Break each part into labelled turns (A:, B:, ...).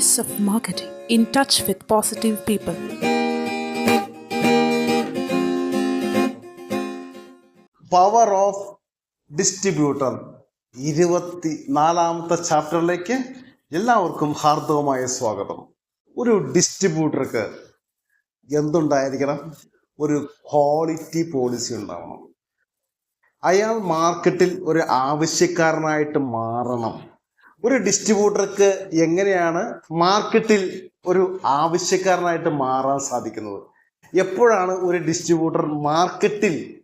A: Pace of Marketing in touch with positive people.
B: Power of distributor ഇരുപത്തി നാലാമത്തെ ചാപ്റ്ററിലേക്ക് എല്ലാവർക്കും ഹാർദവമായ സ്വാഗതം. ഒരു ഡിസ്ട്രിബ്യൂട്ടർക്ക് എന്തുണ്ടായിരിക്കണം? ഒരു ക്വാളിറ്റി പോളിസി ഉണ്ടാവണം. അയാൾ മാർക്കറ്റിൽ ഒരു ആവശ്യക്കാരനായിട്ട് മാറണം. ഒരു ഡിസ്ട്രിബ്യൂട്ടർക്ക് എങ്ങനെയാണ് മാർക്കറ്റിൽ ഒരു ആവശ്യക്കാരനായിട്ട് മാറാൻ സാധിക്കുന്നത്? എപ്പോഴാണ് ഒരു ഡിസ്ട്രിബ്യൂട്ടർ മാർക്കറ്റിൽ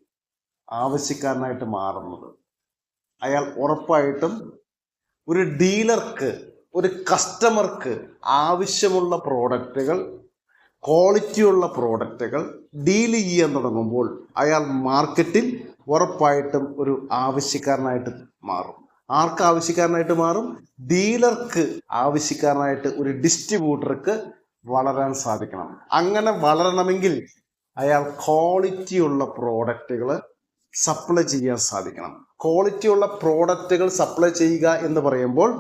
B: ആവശ്യക്കാരനായിട്ട് മാറുന്നത്? അയാൾ ഉറപ്പായിട്ടും ഒരു ഡീലർക്ക് ഒരു കസ്റ്റമർക്ക് ആവശ്യമുള്ള പ്രോഡക്റ്റുകൾ ക്വാളിറ്റിയുള്ള പ്രോഡക്റ്റുകൾ ഡീൽ ചെയ്യാൻ തുടങ്ങുമ്പോൾ അയാൾ മാർക്കറ്റിൽ ഉറപ്പായിട്ടും ഒരു ആവശ്യക്കാരനായിട്ട് മാറും. ആർക്ക് ആവശ്യക്കാരനായിട്ട് മാറും? ഡീലർക്ക് ആവശ്യക്കാരനായിട്ട് ഒരു ഡിസ്ട്രിബ്യൂട്ടർക്ക് വളരാൻ സാധിക്കണം. അങ്ങനെ വളരണമെങ്കിൽ അയാൾ ക്വാളിറ്റി ഉള്ള പ്രോഡക്റ്റുകൾ സപ്ലൈ ചെയ്യാൻ സാധിക്കണം. ക്വാളിറ്റി ഉള്ള പ്രോഡക്റ്റുകൾ സപ്ലൈ ചെയ്യുക എന്ന് പറയുമ്പോൾ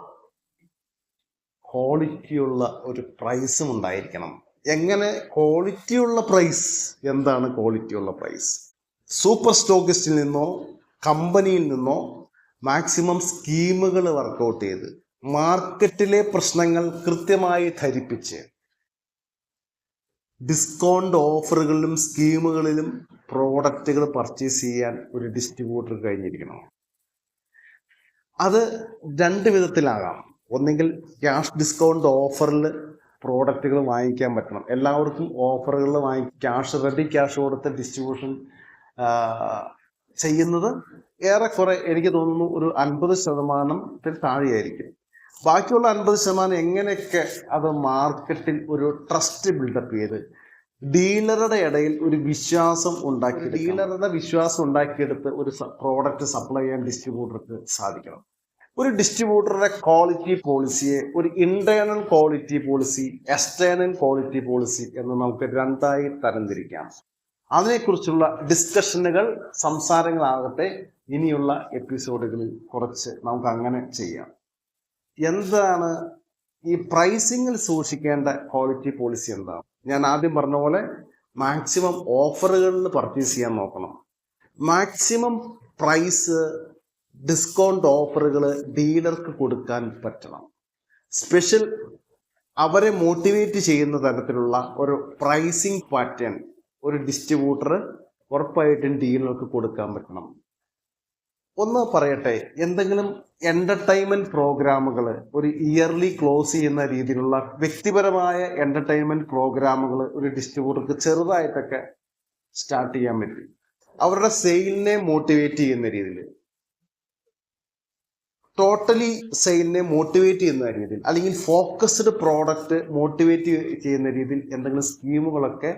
B: ക്വാളിറ്റിയുള്ള ഒരു പ്രൈസും ഉണ്ടായിരിക്കണം. എങ്ങനെ? ക്വാളിറ്റിയുള്ള പ്രൈസ് എന്താണ് ക്വാളിറ്റിയുള്ള പ്രൈസ് സൂപ്പർ സ്റ്റോക്കിസ്റ്റിൽ നിന്നോ കമ്പനിയിൽ നിന്നോ മാക്സിമം സ്കീമുകൾ വർക്കൗട്ട് ചെയ്ത് മാർക്കറ്റിലെ പ്രശ്നങ്ങൾ കൃത്യമായി ധരിപ്പിച്ച് ഡിസ്കൗണ്ട് ഓഫറുകളിലും സ്കീമുകളിലും പ്രോഡക്റ്റുകൾ പർച്ചേസ് ചെയ്യാൻ ഒരു ഡിസ്ട്രിബ്യൂട്ടർ കഴിഞ്ഞിരിക്കണം അത് രണ്ട് വിധത്തിലാകാം. ഒന്നെങ്കിൽ ക്യാഷ് ഡിസ്കൗണ്ട് ഓഫറിൽ പ്രോഡക്റ്റുകൾ വാങ്ങിക്കാൻ പറ്റണം. എല്ലാവർക്കും ഓഫറുകൾ വാങ്ങി ക്യാഷ് റെഡി ക്യാഷ് കൊടുത്ത് ഡിസ്ട്രിബ്യൂഷൻ ചെയ്യുന്നത് ഏറെക്കുറെ എനിക്ക് തോന്നുന്നു ഒരു അൻപത് ശതമാനത്തിൽ താഴെയായിരിക്കും. ബാക്കിയുള്ള അൻപത് ശതമാനം എങ്ങനെയൊക്കെ അത് മാർക്കറ്റിൽ ഒരു ട്രസ്റ്റ് ബിൽഡപ്പ് ചെയ്ത് ഡീലറുടെ ഇടയിൽ ഒരു വിശ്വാസം ഉണ്ടാക്കി ഡീലറുടെ വിശ്വാസം ഉണ്ടാക്കിയെടുത്ത് ഒരു പ്രോഡക്റ്റ് സപ്ലൈ ചെയ്യാൻ ഡിസ്ട്രിബ്യൂട്ടർക്ക് സാധിക്കണം. ഒരു ഡിസ്ട്രിബ്യൂട്ടറുടെ ക്വാളിറ്റി പോളിസിയെ ഒരു internal quality policy external quality policy എന്ന് നമുക്ക് രണ്ടായി തരംതിരിക്കാം. അതിനെക്കുറിച്ചുള്ള ഡിസ്കഷനുകൾ സംസാരങ്ങളാകട്ടെ ഇനിയുള്ള എപ്പിസോഡുകളിൽ കുറച്ച് നമുക്ക് അങ്ങനെ ചെയ്യാം. എന്താണ് ഈ പ്രൈസിങ്ങിൽ സൂക്ഷിക്കേണ്ട ക്വാളിറ്റി പോളിസി എന്താണ്? ഞാൻ ആദ്യം പറഞ്ഞ പോലെ മാക്സിമം ഓഫറുകളിൽ പർച്ചേസ് ചെയ്യാൻ നോക്കണം. മാക്സിമം പ്രൈസ് ഡിസ്കൗണ്ട് ഓഫറുകൾ ഡീലർക്ക് കൊടുക്കാൻ പറ്റണം. സ്പെഷ്യൽ അവരെ മോട്ടിവേറ്റ് ചെയ്യുന്ന തരത്തിലുള്ള ഒരു പ്രൈസിങ് പാറ്റേൺ ഒരു ഡിസ്ട്രിബ്യൂട്ടർ ഉറപ്പായിട്ടും ഡീലർക്ക് കൊടുക്കാൻ പറ്റണം. ഒന്ന് പറയട്ടെ എന്തെങ്കിലും എന്റർടൈൻമെന്റ് പ്രോഗ്രാമുകൾ ഒരു ഇയർലി ക്ലോസ് ചെയ്യുന്ന രീതിയിലുള്ള വ്യക്തിപരമായ എന്റർടൈൻമെന്റ് പ്രോഗ്രാമുകൾ ഒരു ഡിസ്ട്രിബ്യൂട്ടർക്ക് ചെറുതായിട്ടൊക്കെ സ്റ്റാർട്ട് ചെയ്യാൻ പറ്റും. അവരുടെ സെയിലിനെ മോട്ടിവേറ്റ് ചെയ്യുന്ന രീതിയിൽ. ടോട്ടലി സെയിലിനെ മോട്ടിവേറ്റ് ചെയ്യുന്ന രീതിയിൽ അല്ലെങ്കിൽ ഫോക്കസ്ഡ് പ്രോഡക്റ്റ് മോട്ടിവേറ്റ് ചെയ്യുന്ന രീതിയിൽ എന്തെങ്കിലും സ്കീമുകളൊക്കെ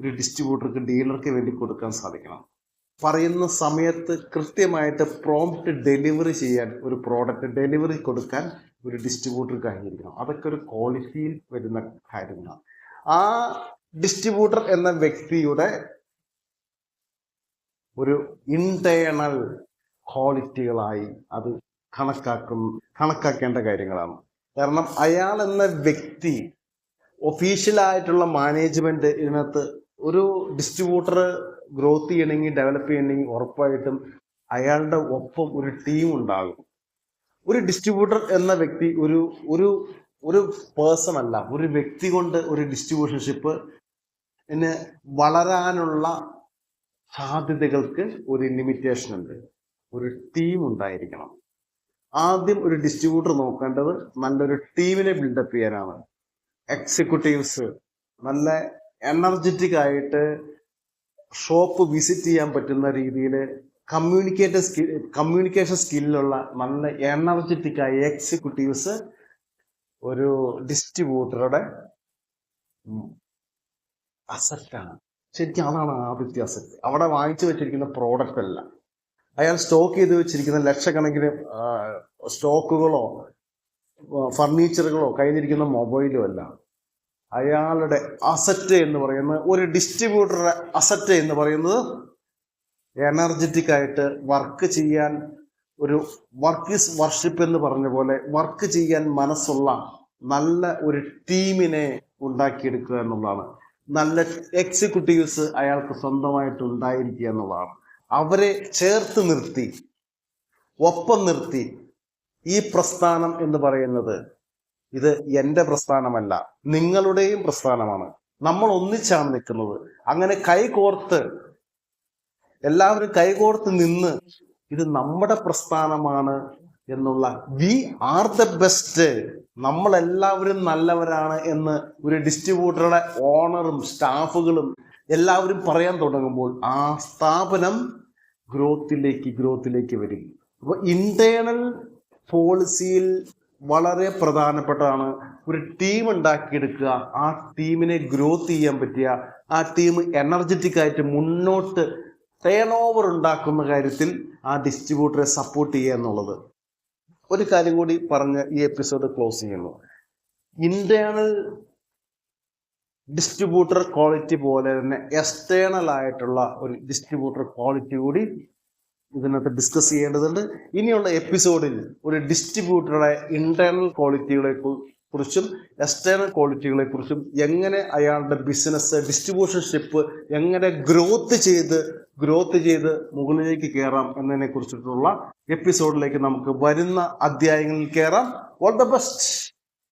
B: ഒരു ഡിസ്ട്രിബ്യൂട്ടർക്ക് ഡീലർക്ക് വേണ്ടി കൊടുക്കാൻ സാധിക്കണം. പറയുന്ന സമയത്ത് കൃത്യമായിട്ട് പ്രോംപ്റ്റ് ഡെലിവറി ചെയ്യാൻ ഒരു പ്രോഡക്റ്റ് ഡെലിവറി കൊടുക്കാൻ ഒരു ഡിസ്ട്രിബ്യൂട്ടർ കഴിഞ്ഞിരിക്കണം. അതൊക്കെ ഒരു ക്വാളിറ്റിയിൽ വരുന്ന കാര്യങ്ങളാണ്. ആ ഡിസ്ട്രിബ്യൂട്ടർ എന്ന വ്യക്തിയുടെ ഒരു ഇന്റേണൽ ക്വാളിറ്റികളായി അത് കണക്കാക്കും കണക്കാക്കേണ്ട കാര്യങ്ങളാണ്. കാരണം അയാൾ എന്ന വ്യക്തി ഒഫീഷ്യലായിട്ടുള്ള മാനേജ്മെന്റ് ഇതിനകത്ത് ഒരു ഡിസ്ട്രിബ്യൂട്ടർ ഗ്രോത്ത് ചെയ്യണമെങ്കിൽ ഡെവലപ്പ് ചെയ്യണമെങ്കിൽ ഉറപ്പായിട്ടും അയാളുടെ ഒപ്പം ഒരു ടീം ഉണ്ടാകും. ഒരു ഡിസ്ട്രിബ്യൂട്ടർ എന്ന വ്യക്തി ഒരു ഒരു ഒരു പേഴ്സൺ അല്ല ഒരു വ്യക്തി കൊണ്ട് ഒരു ഡിസ്ട്രിബ്യൂഷൻഷിപ്പ് പിന്നെ വളരാനുള്ള സാധ്യതകൾക്ക് ഒരു ലിമിറ്റേഷൻ ഉണ്ട്. ഒരു ടീം ഉണ്ടായിരിക്കണം. ആദ്യം ഒരു ഡിസ്ട്രിബ്യൂട്ടർ നോക്കേണ്ടത് നല്ലൊരു ടീമിനെ ബിൽഡപ്പ് ചെയ്യാനാണ്. എക്സിക്യൂട്ടീവ്സ് നല്ല എനർജറ്റിക് ആയിട്ട് ഷോപ്പ് വിസിറ്റ് ചെയ്യാൻ പറ്റുന്ന രീതിയിൽ കമ്മ്യൂണിക്കേറ്റ് സ്കിൽ കമ്മ്യൂണിക്കേഷൻ സ്കില്ലുള്ള നല്ല എനർജറ്റിക് ആയ എക്സിക്യൂട്ടീവ്സ് ഒരു ഡിസ്ട്രിബ്യൂട്ടറുടെ അസറ്റാണ്. ശരിക്കും അതാണ് ആദ്യത്തെ അസറ്റ്. അവിടെ വാങ്ങിച്ചു വെച്ചിരിക്കുന്ന പ്രോഡക്റ്റ് അല്ല. അയാൾ സ്റ്റോക്ക് ചെയ്ത് വെച്ചിരിക്കുന്ന ലക്ഷക്കണക്കിന് സ്റ്റോക്കുകളോ ഫർണിച്ചറുകളോ കയ്യിലിരിക്കുന്ന മൊബൈലോ അല്ല. അയാളുടെ അസറ്റ് എന്ന് പറയുന്നത് ഒരു ഡിസ്ട്രിബ്യൂട്ടറുടെ അസറ്റ് എന്ന് പറയുന്നത് എനർജറ്റിക് ആയിട്ട് വർക്ക് ചെയ്യാൻ ഒരു വർക്ക് ഈസ് വർഷിപ്പ് എന്ന് പറഞ്ഞ പോലെ വർക്ക് ചെയ്യാൻ മനസ്സുള്ള നല്ല ഒരു ടീമിനെ ഉണ്ടാക്കിയെടുക്കുക എന്നുള്ളതാണ്. നല്ല എക്സിക്യൂട്ടീവ്സ് അയാൾക്ക് സ്വന്തമായിട്ട് ഉണ്ടായിരിക്കുക എന്നുള്ളതാണ്. അവരെ ചേർത്ത് നിർത്തി ഒപ്പം നിർത്തി ഈ പ്രസ്ഥാനം എന്ന് പറയുന്നത് ഇത് എന്റെ പ്രസ്ഥാനമല്ല നിങ്ങളുടെയും പ്രസ്ഥാനമാണ്. നമ്മൾ ഒന്നിച്ചാണ് നിൽക്കുന്നത്. അങ്ങനെ കൈകോർത്ത് എല്ലാവരും കൈകോർത്ത് നിന്ന് ഇത് നമ്മുടെ പ്രസ്ഥാനമാണ് എന്നുള്ള വി ആർ ദ ബെസ്റ്റ് നമ്മളെല്ലാവരും നല്ലവരാണ് എന്ന് ഒരു ഡിസ്ട്രിബ്യൂട്ടറുടെ ഓണറും സ്റ്റാഫുകളും എല്ലാവരും പറയാൻ തുടങ്ങുമ്പോൾ ആ സ്ഥാപനം ഗ്രോത്തിലേക്ക് ഗ്രോത്തിലേക്ക് വരും. അപ്പോൾ ഇന്റേണൽ പോളിസിയിൽ വളരെ പ്രധാനപ്പെട്ടതാണ്. ഒരു ടീം ഉണ്ടാക്കിയെടുക്കുക. ആ ടീമിനെ ഗ്രോത്ത് ചെയ്യാൻ പറ്റിയ ആ ടീം എനർജറ്റിക് ആയിട്ട് മുന്നോട്ട് ടേൺ ഓവർ ഉണ്ടാക്കുന്ന കാര്യത്തിൽ ആ ഡിസ്ട്രിബ്യൂട്ടറെ സപ്പോർട്ട് ചെയ്യുക എന്നുള്ളത്. ഒരു കാര്യം കൂടി പറഞ്ഞ് ഈ എപ്പിസോഡ് ക്ലോസ് ചെയ്യുന്നു. ഇന്റേണൽ ഡിസ്ട്രിബ്യൂട്ടർ ക്വാളിറ്റി പോലെ തന്നെ എക്സ്റ്റേണൽ ആയിട്ടുള്ള ഒരു ഡിസ്ട്രിബ്യൂട്ടർ ക്വാളിറ്റി കൂടി ഇതിനകത്ത് ഡിസ്കസ് ചെയ്യേണ്ടതുണ്ട്. ഇനിയുള്ള എപ്പിസോഡിൽ ഒരു ഡിസ്ട്രിബ്യൂട്ടറുടെ ഇന്റേണൽ ക്വാളിറ്റികളെ കുറിച്ചും എക്സ്റ്റേണൽ ക്വാളിറ്റികളെ കുറിച്ചും എങ്ങനെ അയാളുടെ ബിസിനസ് ഡിസ്ട്രിബ്യൂഷൻഷിപ്പ് എങ്ങനെ ഗ്രോത്ത് ചെയ്ത് ഗ്രോത്ത് ചെയ്ത് മുകളിലേക്ക് കയറാം എന്നതിനെ കുറിച്ചിട്ടുള്ള എപ്പിസോഡിലേക്ക് നമുക്ക് വരുന്ന അധ്യായങ്ങളിൽ കയറാം ഓൾ ദ ബെസ്റ്റ്